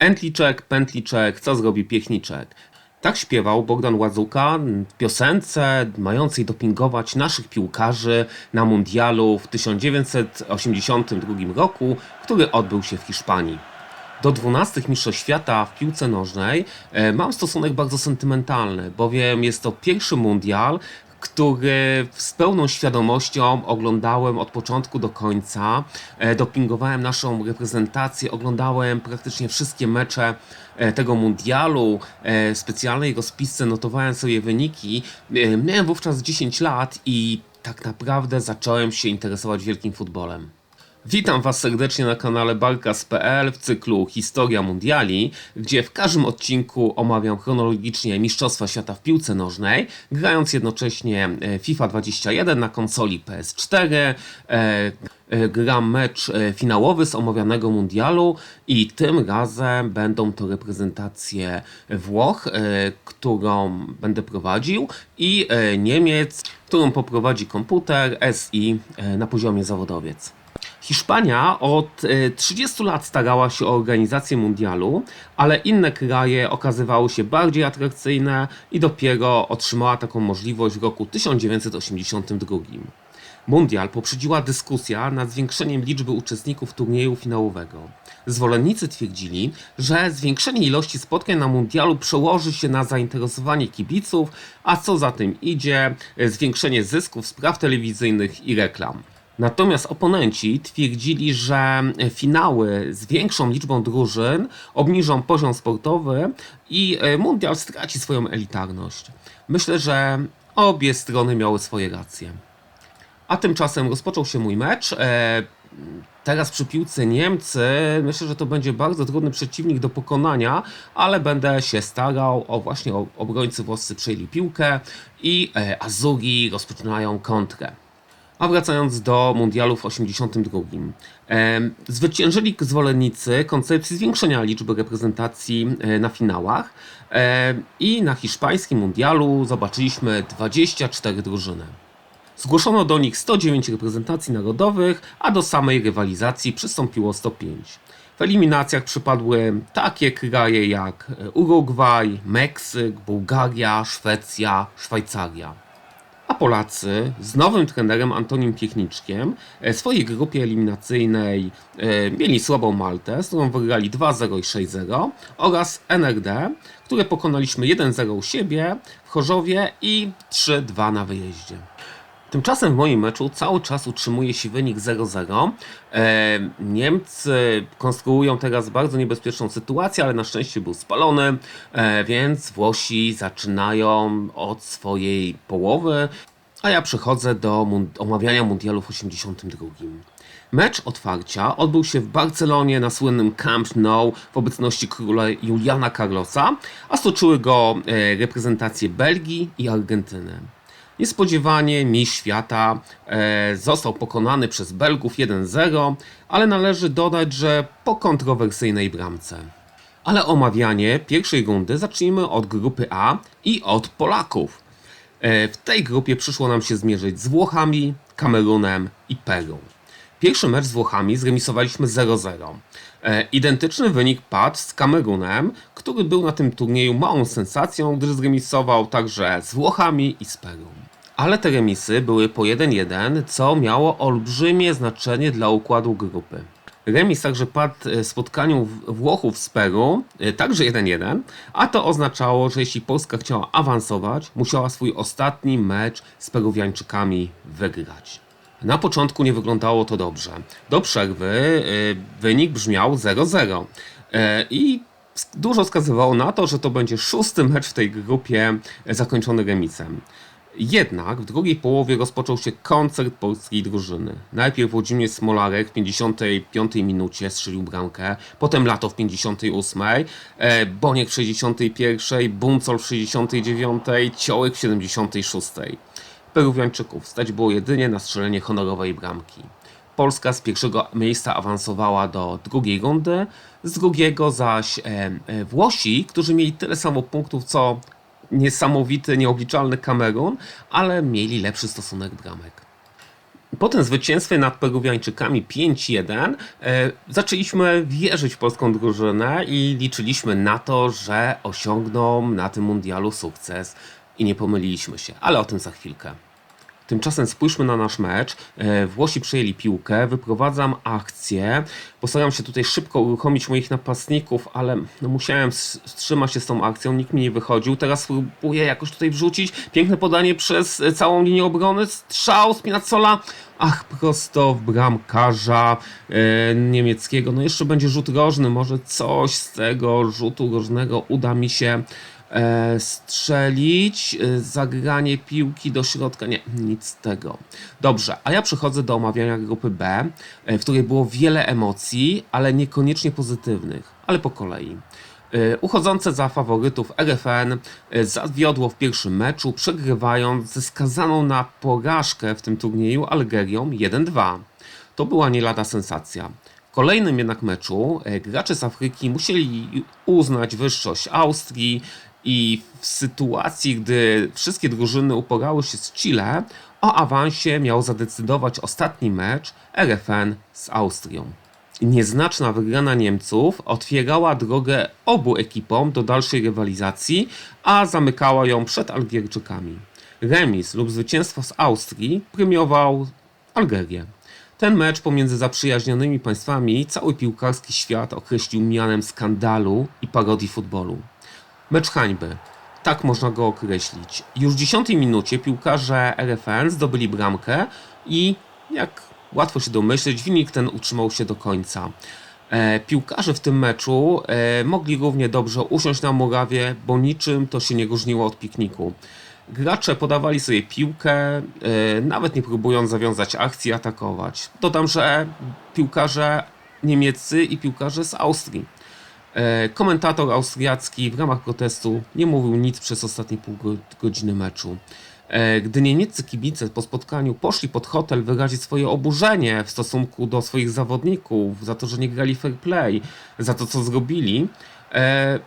Entliczek, pętliczek, co zrobi piechniczek. Tak śpiewał Bogdan Ładzuka w piosence mającej dopingować naszych piłkarzy na mundialu w 1982 roku, który odbył się w Hiszpanii. Do 12 Mistrzostw Świata w piłce nożnej e, mam stosunek bardzo sentymentalny, bowiem jest to pierwszy mundial, który z pełną świadomością oglądałem od początku do końca. E, Dopingowałem naszą reprezentację, oglądałem praktycznie wszystkie mecze e, tego mundialu. E, specjalnej rozpisce notowałem sobie wyniki. Miałem wówczas 10 lat i tak naprawdę zacząłem się interesować wielkim futbolem. Witam Was serdecznie na kanale Barkas.pl w cyklu Historia Mundiali, gdzie w każdym odcinku omawiam chronologicznie Mistrzostwa Świata w piłce nożnej, grając jednocześnie e, FIFA 21 na konsoli PS4. E, e, gram mecz finałowy z omawianego mundialu i tym razem będą to reprezentacje Włoch, którą będę prowadził i Niemiec, którą poprowadzi komputer SI na poziomie zawodowiec. Hiszpania od e, 30 lat starała się o organizację mundialu, ale inne kraje okazywały się bardziej atrakcyjne i dopiero otrzymała taką możliwość w roku 1982. Mundial poprzedziła dyskusja nad zwiększeniem liczby uczestników turnieju finałowego. Zwolennicy twierdzili, że zwiększenie ilości spotkań na mundialu przełoży się na zainteresowanie kibiców, a co za tym idzie, e, zwiększenie zysków z praw telewizyjnych i reklam. Natomiast oponenci twierdzili, że finały z większą liczbą drużyn obniżą poziom sportowy i e, mundial straci swoją elitarność. Myślę, że obie strony miały swoje racje. A tymczasem rozpoczął się mój mecz. E, Teraz przy piłce Niemcy myślę, że to będzie bardzo trudny przeciwnik do pokonania, ale będę się starał o właśnie obrońcy włoscy przejęli piłkę i e, Azuri rozpoczynają kontrę. A wracając do mundialu w 82. em, Zwyciężyli zwolennicy koncepcji zwiększenia liczby reprezentacji e, na finałach i na hiszpańskim mundialu zobaczyliśmy 24 drużyny. Zgłoszono do nich 109 reprezentacji narodowych, a do samej rywalizacji przystąpiło 105. W eliminacjach przypadły takie kraje jak e, Urugwaj, Meksyk, Bułgaria, Szwecja, Szwajcaria. A Polacy z nowym trenerem Antonim Piechniczkiem e, w swojej grupie eliminacyjnej e, mieli słabą Maltę, z którą wygrali 2-0 i 6-0 oraz NRD, które pokonaliśmy 1-0 u siebie w Chorzowie i 3-2 na wyjeździe. Tymczasem w moim meczu cały czas utrzymuje się wynik 0-0. E, Niemcy konstruują teraz bardzo niebezpieczną sytuację, ale na szczęście był spalony, e, więc Włosi zaczynają od swojej połowy, a ja przechodzę do omawiania mundialu w 82. Mecz otwarcia odbył się w Barcelonie na słynnym Camp Nou w obecności króla Juliana Carlosa, a stoczyły go e, reprezentacje Belgii i Argentyny. Niespodziewanie mistrz świata e, został pokonany przez Belgów 1-0, ale należy dodać, że po kontrowersyjnej bramce. Ale omawianie pierwszej rundy zacznijmy od grupy A i od Polaków. E, w tej grupie przyszło nam się zmierzyć z Włochami, Kamerunem i Peru. Pierwszy mecz z Włochami zremisowaliśmy 0-0. E, Identyczny wynik padł z Kamerunem, który był na tym turnieju małą sensacją, gdyż zremisował także z Włochami i z Peru. Ale te remisy były po 1-1, co miało olbrzymie znaczenie dla układu grupy. Remis także padł e, w spotkaniu Włochów z Peru, e, także 1-1, a to oznaczało, że jeśli Polska chciała awansować, musiała swój ostatni mecz z Peruwiańczykami wygrać. Na początku nie wyglądało to dobrze. Do przerwy e, wynik brzmiał 0-0 E, i dużo wskazywało na to, że to będzie szósty mecz w tej grupie zakończony remisem. Jednak w drugiej połowie rozpoczął się koncert polskiej drużyny. Najpierw Włodzimierz Smolarek w 55 minucie strzelił bramkę, potem Lato w 58, e, Boniek w 61, Buncol w 69, Ciołek w 76. Peruwiańczyków stać było jedynie na strzelenie honorowej bramki. Polska z pierwszego miejsca awansowała do drugiej rundy, z drugiego zaś e, e, Włosi, którzy mieli tyle samo punktów co niesamowity, nieobliczalny Kamerun, ale mieli lepszy stosunek bramek. Po tym zwycięstwie nad Peruwiańczykami 5-1 e, zaczęliśmy wierzyć w polską drużynę i liczyliśmy na to, że osiągną na tym mundialu sukces. I nie pomyliliśmy się, ale o tym za chwilkę. Tymczasem spójrzmy na nasz mecz. E, Włosi przejęli piłkę, wyprowadzam akcję. Postaram się tutaj szybko uruchomić moich napastników, ale no musiałem wstrzymać się z tą akcją, nikt mi nie wychodził. Teraz spróbuję jakoś tutaj wrzucić. Piękne podanie przez e, całą linię obrony. Strzał Spinazzola. Ach, prosto w bramkarza e, niemieckiego. No jeszcze będzie rzut rożny, może coś z tego rzutu rożnego uda mi się strzelić, e, zagranie piłki do środka, nie, nic z tego. Dobrze, a ja przechodzę do omawiania grupy B, e, w której było wiele emocji, ale niekoniecznie pozytywnych, ale po kolei. E, Uchodzące za faworytów RFN e, zawiodło w pierwszym meczu, przegrywając ze skazaną na porażkę w tym turnieju Algerią 1-2. To była nie lada sensacja. W kolejnym jednak meczu e, gracze z Afryki musieli uznać wyższość Austrii i w sytuacji, gdy wszystkie drużyny uporały się z Chile, o awansie miał zadecydować ostatni mecz RFN z Austrią. Nieznaczna wygrana Niemców otwierała drogę obu ekipom do dalszej rywalizacji, a zamykała ją przed Algierczykami. Remis lub zwycięstwo z Austrii premiował Algerię. Ten mecz pomiędzy zaprzyjaźnionymi państwami cały piłkarski świat określił mianem skandalu i parodii futbolu. Mecz hańby. Tak można go określić. Już w 10 minucie piłkarze RFN zdobyli bramkę i jak łatwo się domyśleć, wynik ten utrzymał się do końca. E, piłkarze w tym meczu e, mogli równie dobrze usiąść na murawie, bo niczym to się nie różniło od pikniku. Gracze podawali sobie piłkę, e, nawet nie próbując zawiązać akcji, atakować. Dodam, że piłkarze niemieccy i piłkarze z Austrii. E, Komentator austriacki w ramach protestu nie mówił nic przez ostatnie pół go- godziny meczu. E, Gdy niemieccy kibice po spotkaniu poszli pod hotel wyrazić swoje oburzenie w stosunku do swoich zawodników za to, że nie grali fair play, za to co zrobili, e,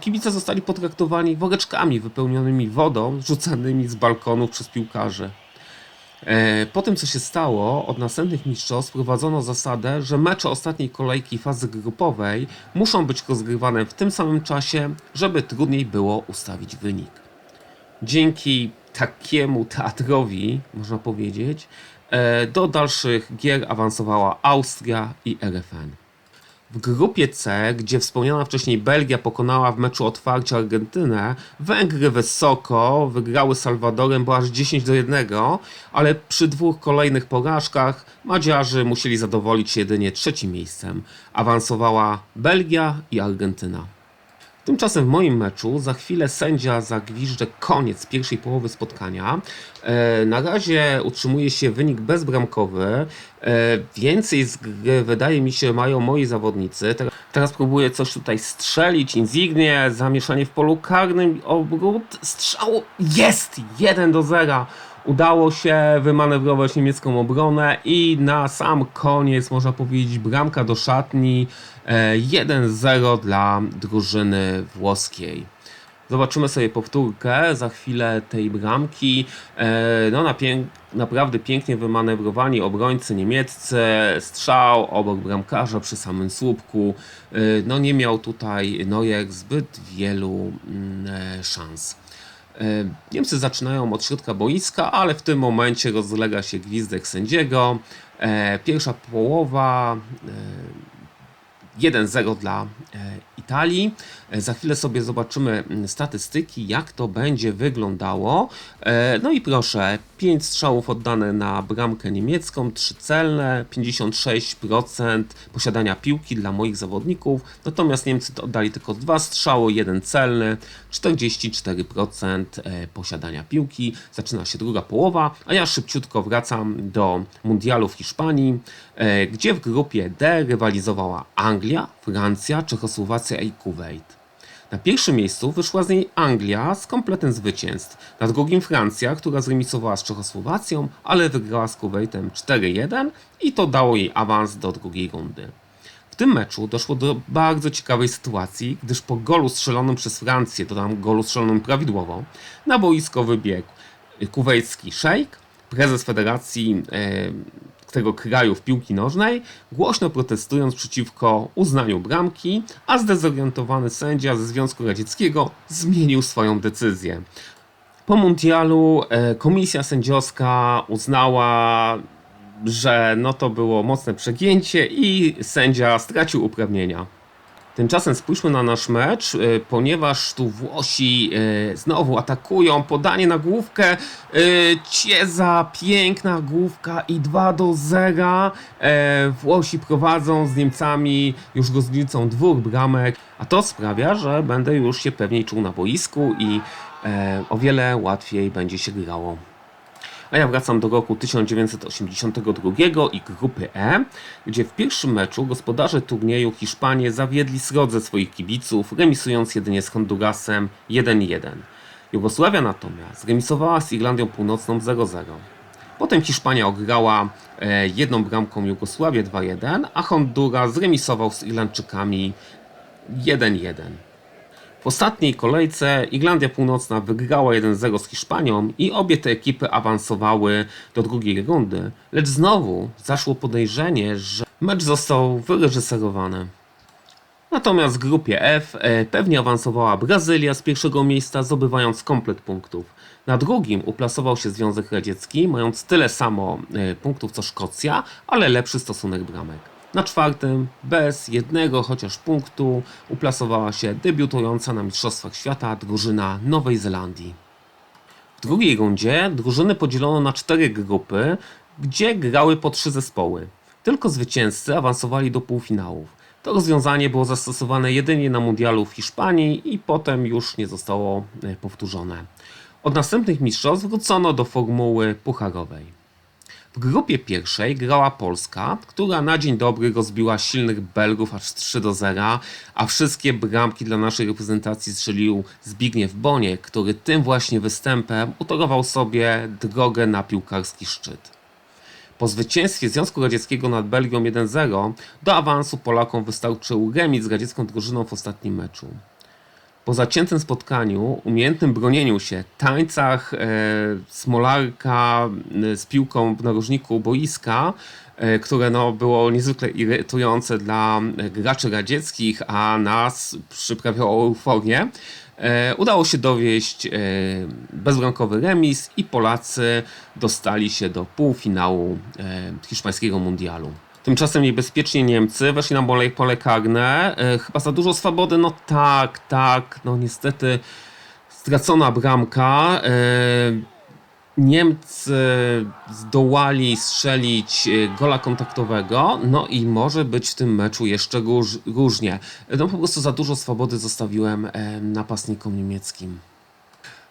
kibice zostali potraktowani woreczkami wypełnionymi wodą rzucanymi z balkonów przez piłkarzy. E, Po tym, co się stało, od następnych mistrzostw wprowadzono zasadę, że mecze ostatniej kolejki fazy grupowej muszą być rozgrywane w tym samym czasie, żeby trudniej było ustawić wynik. Dzięki takiemu teatrowi, można powiedzieć, e, do dalszych gier awansowała Austria i RFN. W grupie C, gdzie wspomniana wcześniej Belgia pokonała w meczu otwarcia Argentynę, Węgry wysoko wygrały Salwadorem, bo aż 10 do 1, ale przy dwóch kolejnych porażkach Madziarzy musieli zadowolić się jedynie trzecim miejscem. Awansowała Belgia i Argentyna. Tymczasem w moim meczu za chwilę sędzia zagwiżdże koniec pierwszej połowy spotkania. E, na razie utrzymuje się wynik bezbramkowy. E, więcej z gry wydaje mi się mają moi zawodnicy. Teraz, próbuję coś tutaj strzelić. Insignie, zamieszanie w polu karnym, obrót, strzał. Jest! 1 do 0. Udało się wymanewrować niemiecką obronę i na sam koniec można powiedzieć bramka do szatni 1-0 dla drużyny włoskiej. Zobaczymy sobie powtórkę za chwilę tej bramki. E, No, na pięk, naprawdę pięknie wymanewrowani obrońcy niemieccy. Strzał obok bramkarza przy samym słupku. E, No, nie miał tutaj Neuer zbyt wielu mm, e, szans. E, Niemcy zaczynają od środka boiska, ale w tym momencie rozlega się gwizdek sędziego. E, Pierwsza połowa e, 1-0 dla e, Italii. E, Za chwilę sobie zobaczymy mm, statystyki, jak to będzie wyglądało. E, No i proszę, 5 strzałów oddane na bramkę niemiecką, 3 celne, 56% posiadania piłki dla moich zawodników. Natomiast Niemcy oddali tylko 2 strzały, 1 celny, 44% e, posiadania piłki. Zaczyna się druga połowa, a ja szybciutko wracam do mundialu w Hiszpanii, gdzie w grupie D rywalizowała Anglia, Francja, Czechosłowacja i Kuwait. Na pierwszym miejscu wyszła z niej Anglia z kompletem zwycięstw. Na drugim Francja, która zremisowała z Czechosłowacją, ale wygrała z Kuwaitem 4-1 i to dało jej awans do drugiej rundy. W tym meczu doszło do bardzo ciekawej sytuacji, gdyż po golu strzelonym przez Francję, dodam golu strzelonym prawidłowo, na boisko wybiegł kuwejski szejk, prezes Federacji e, tego kraju w piłki nożnej, głośno protestując przeciwko uznaniu bramki, a zdezorientowany sędzia ze Związku Radzieckiego zmienił swoją decyzję. Po mundialu e, komisja sędziowska uznała, że no to było mocne przegięcie i sędzia stracił uprawnienia. Tymczasem spójrzmy na nasz mecz, e, ponieważ tu Włosi e, znowu atakują, podanie na główkę, e, Cieza, piękna główka i 2 do 0. Włosi prowadzą z Niemcami już różnicą dwóch bramek, a to sprawia, że będę już się pewniej czuł na boisku i o wiele łatwiej będzie się grało. A ja wracam do roku 1982 i grupy E, gdzie w pierwszym meczu gospodarze turnieju Hiszpanie zawiedli srodze swoich kibiców, remisując jedynie z Hondurasem 1-1. Jugosławia natomiast remisowała z Irlandią Północną 0-0. Potem Hiszpania ograła e, jedną bramką Jugosławię 2-1, a Honduras zremisował z Irlandczykami 1-1. W ostatniej kolejce Irlandia Północna wygrała 1-0 z Hiszpanią i obie te ekipy awansowały do drugiej rundy, lecz znowu zaszło podejrzenie, że mecz został wyreżyserowany. Natomiast w grupie F e, pewnie awansowała Brazylia z pierwszego miejsca, zdobywając komplet punktów. Na drugim uplasował się Związek Radziecki, mając tyle samo e, punktów co Szkocja, ale lepszy stosunek bramek. Na czwartym, bez jednego chociaż punktu, uplasowała się debiutująca na Mistrzostwach Świata drużyna Nowej Zelandii. W drugiej rundzie drużyny podzielono na cztery grupy, gdzie grały po trzy zespoły. Tylko zwycięzcy awansowali do półfinałów. To rozwiązanie było zastosowane jedynie na mundialu w Hiszpanii i potem już nie zostało e, powtórzone. Od następnych mistrzostw wrócono do formuły pucharowej. W grupie pierwszej grała Polska, która na dzień dobry rozbiła silnych Belgów aż 3 do 0, a wszystkie bramki dla naszej reprezentacji strzelił Zbigniew Boniek, który tym właśnie występem utorował sobie drogę na piłkarski szczyt. Po zwycięstwie Związku Radzieckiego nad Belgią 1-0 do awansu Polakom wystarczył remis z radziecką drużyną w ostatnim meczu. Po zaciętym spotkaniu, umiejętnym bronieniu się, tańcach e, Smolarka z piłką w narożniku boiska, e, które no, było niezwykle irytujące dla e, graczy radzieckich, a nas przyprawiało euforię, e, udało się dowieść e, bezbramkowy remis i Polacy dostali się do półfinału e, hiszpańskiego mundialu. Tymczasem niebezpiecznie Niemcy weszli na pole, pole karne. E, chyba za dużo swobody. No tak, tak. No niestety stracona bramka. E, Niemcy zdołali strzelić e, gola kontaktowego, no i może być w tym meczu jeszcze róż, różnie. No po prostu za dużo swobody zostawiłem napastnikom niemieckim.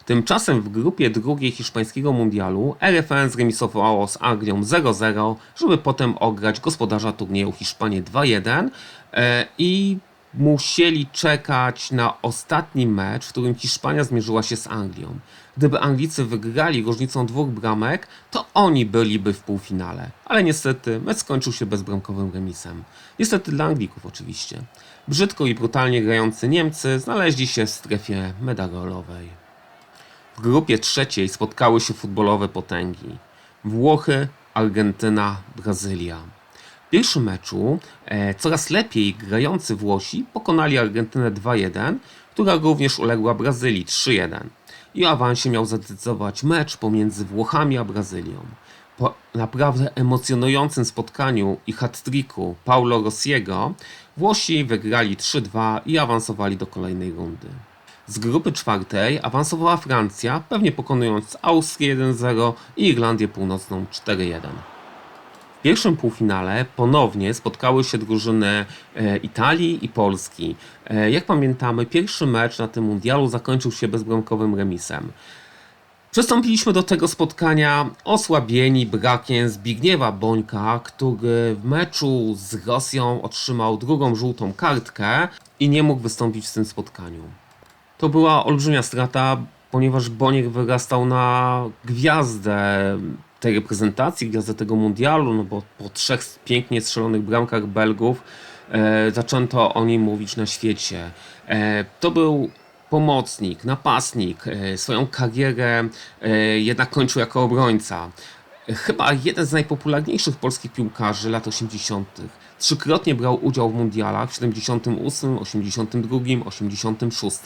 Tymczasem w grupie drugiej hiszpańskiego mundialu RFN zremisowało z Anglią 0-0, żeby potem ograć gospodarza turnieju Hiszpanię 2-1 e, i musieli czekać na ostatni mecz, w którym Hiszpania zmierzyła się z Anglią. Gdyby Anglicy wygrali różnicą dwóch bramek, to oni byliby w półfinale. Ale niestety mecz skończył się bezbramkowym remisem. Niestety dla Anglików oczywiście. Brzydko i brutalnie grający Niemcy znaleźli się w strefie medalowej. W grupie trzeciej spotkały się futbolowe potęgi. Włochy, Argentyna, Brazylia. W pierwszym meczu e, coraz lepiej grający Włosi pokonali Argentynę 2-1, która również uległa Brazylii 3-1. I o awansie miał zadecydować mecz pomiędzy Włochami a Brazylią. Po naprawdę emocjonującym spotkaniu i hat-tricku Paulo Rossiego Włosi wygrali 3-2 i awansowali do kolejnej rundy. Z grupy czwartej awansowała Francja, pewnie pokonując Austrię 1-0 i Irlandię Północną 4-1. W pierwszym półfinale ponownie spotkały się drużyny e, Italii i Polski. E, jak pamiętamy, pierwszy mecz na tym mundialu zakończył się bezbramkowym remisem. Przystąpiliśmy do tego spotkania osłabieni brakiem Zbigniewa Bońka, który w meczu z Rosją otrzymał drugą żółtą kartkę i nie mógł wystąpić w tym spotkaniu. To była olbrzymia strata, ponieważ Boniek wyrastał na gwiazdę tej reprezentacji, gwiazdę tego mundialu, no bo po trzech pięknie strzelonych bramkach Belgów e, zaczęto o nim mówić na świecie. E, to był pomocnik, napastnik, e, swoją karierę e, jednak kończył jako obrońca. Chyba jeden z najpopularniejszych polskich piłkarzy lat 80. Trzykrotnie brał udział w mundialach w 78, 82, 86.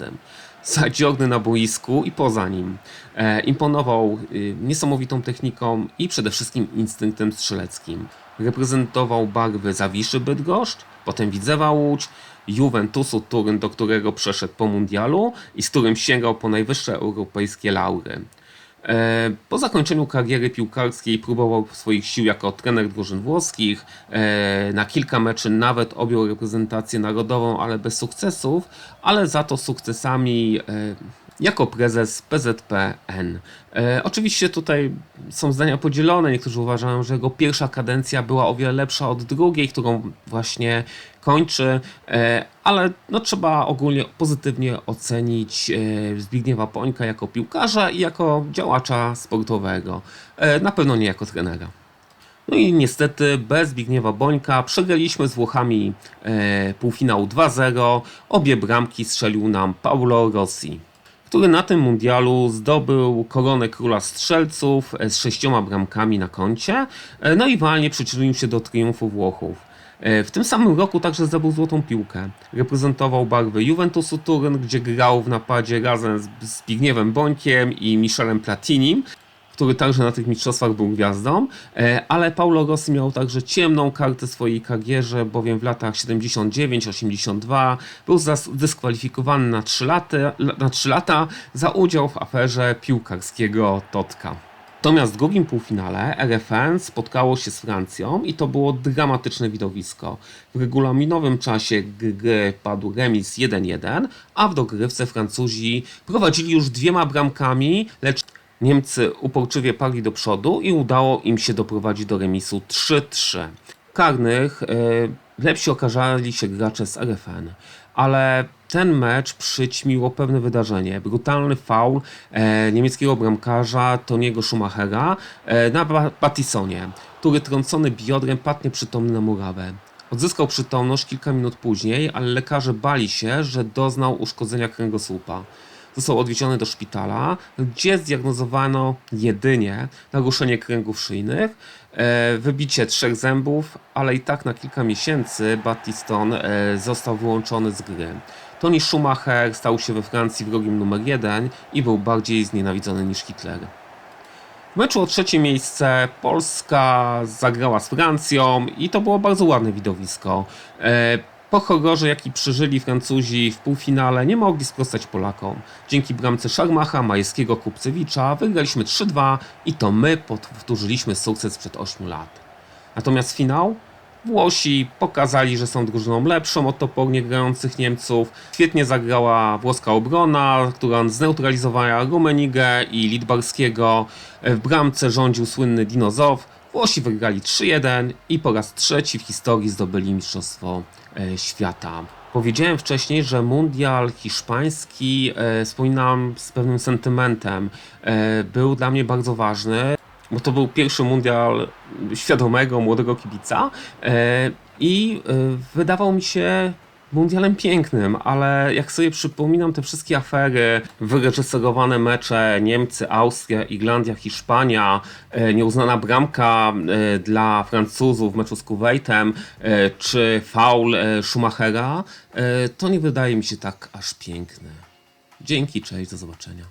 Zadziorny na boisku i poza nim. E, imponował y, niesamowitą techniką i przede wszystkim instynktem strzeleckim. Reprezentował barwy Zawiszy Bydgoszcz, potem Widzewa Łódź, Juventusu Turyn, do którego przeszedł po mundialu i z którym sięgał po najwyższe europejskie laury. E, Po zakończeniu kariery piłkarskiej próbował swoich sił jako trener drużyn włoskich. E, Na kilka meczy nawet objął reprezentację narodową, ale bez sukcesów, ale za to sukcesami e, jako prezes PZPN. E, Oczywiście tutaj są zdania podzielone. Niektórzy uważają, że jego pierwsza kadencja była o wiele lepsza od drugiej, którą właśnie kończy, e, ale no, trzeba ogólnie pozytywnie ocenić e, Zbigniewa Pońka jako piłkarza i jako działacza sportowego. E, Na pewno nie jako trenera. No i niestety bez Zbigniewa Bońka przegraliśmy z Włochami e, półfinał 2-0. Obie bramki strzelił nam Paulo Rossi, który na tym mundialu zdobył koronę króla strzelców e, z sześcioma bramkami na koncie. E, no i walnie przyczynił się do triumfu Włochów. E, W tym samym roku także zdobył złotą piłkę. Reprezentował barwy Juventusu Turyn, gdzie grał w napadzie razem z Zbigniewem Bońkiem i Michelem Platinim który także na tych mistrzostwach był gwiazdą, e, ale Paulo Rossi miał także ciemną kartę swojej karierze, bowiem w latach 79-82 był dyskwalifikowany na 3, lata, na 3 lata za udział w aferze piłkarskiego Totka. Natomiast w drugim półfinale RFN spotkało się z Francją i to było dramatyczne widowisko. W regulaminowym czasie gry padł remis 1-1, a w dogrywce Francuzi prowadzili już dwiema bramkami, lecz Niemcy uporczywie parli do przodu i udało im się doprowadzić do remisu 3-3. W karnych e, lepsi okazali się gracze z RFN, ale ten mecz przyćmiło pewne wydarzenie. Brutalny faul e, niemieckiego bramkarza Toniego Schumachera e, na Pattisonie, który trącony biodrem padł nieprzytomny na murawę. Odzyskał przytomność kilka minut później, ale lekarze bali się, że doznał uszkodzenia kręgosłupa. Został odwieziony do szpitala, gdzie zdiagnozowano jedynie naruszenie kręgów szyjnych, e, wybicie trzech zębów, ale i tak na kilka miesięcy Battiston e, został wyłączony z gry. Tony Schumacher stał się we Francji wrogiem numer jeden i był bardziej znienawidzony niż Hitler. W meczu o trzecie miejsce Polska zagrała z Francją i to było bardzo ładne widowisko. Po horrorze, jaki przeżyli Francuzi w półfinale, nie mogli sprostać Polakom. Dzięki bramce Szarmacha, Majewskiego, Kupcewicza wygraliśmy 3-2 i to my powtórzyliśmy sukces sprzed 8 lat. Natomiast finał? Włosi pokazali, że są drużyną lepszą od topornie grających Niemców. Świetnie zagrała włoska obrona, która zneutralizowała Rumenigę i Lidbarskiego. W bramce rządził słynny Dinozow. Włosi wygrali 3-1 i po raz trzeci w historii zdobyli Mistrzostwo e, Świata. Powiedziałem wcześniej, że mundial hiszpański, e, wspominam z pewnym sentymentem, e, był dla mnie bardzo ważny bo to był pierwszy mundial świadomego, młodego kibica e, i e, wydawał mi się mundialem pięknym, ale jak sobie przypominam te wszystkie afery, wyreżyserowane mecze Niemcy, Austria, Irlandia, Hiszpania, e, nieuznana bramka e, dla Francuzów w meczu z Kuwaitem, e, czy faul Schumachera, to nie wydaje mi się tak aż piękne. Dzięki, cześć, do zobaczenia.